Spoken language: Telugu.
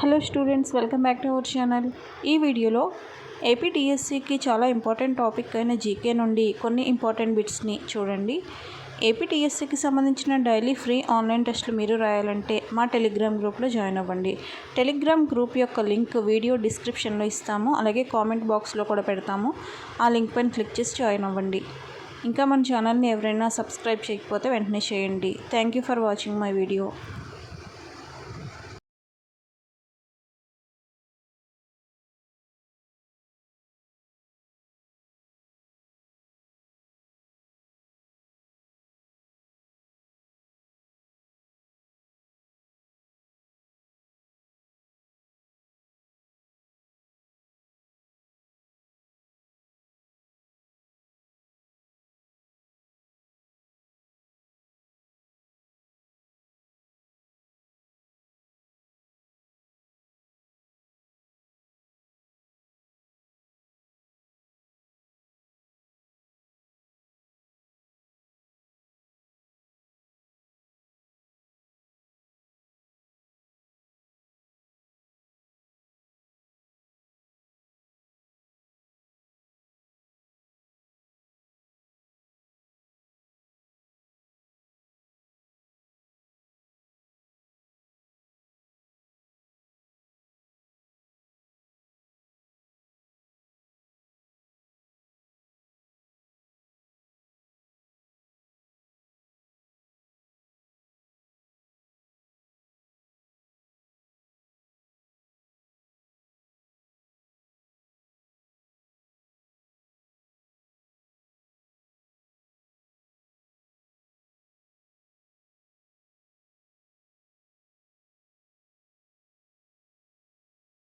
Hello students welcome back to our channel. ఈ వీడియోలో ఏపీటీఎస్సీకి చాలా ఇంపార్టెంట్ టాపిక్ అయిన జీకే నుండి కొన్ని ఇంపార్టెంట్ బిట్స్ని చూడండి. ఏపీటీఎస్సీకి సంబంధించిన డైలీ ఫ్రీ ఆన్లైన్ టెస్టులు మీరు రాయాలంటే మా టెలిగ్రామ్ గ్రూప్లో జాయిన్ అవ్వండి. టెలిగ్రామ్ గ్రూప్ యొక్క లింక్ వీడియో డిస్క్రిప్షన్లో ఇస్తాము అలాగే కామెంట్ బాక్స్లో కూడా పెడతాము. ఆ లింక్ పైన క్లిక్ చేసి జాయిన్ అవ్వండి. ఇంకా మన ఛానల్ని ఎవరైనా సబ్స్క్రైబ్ చేయకపోతే వెంటనే చేయండి. Thank you for watching my video.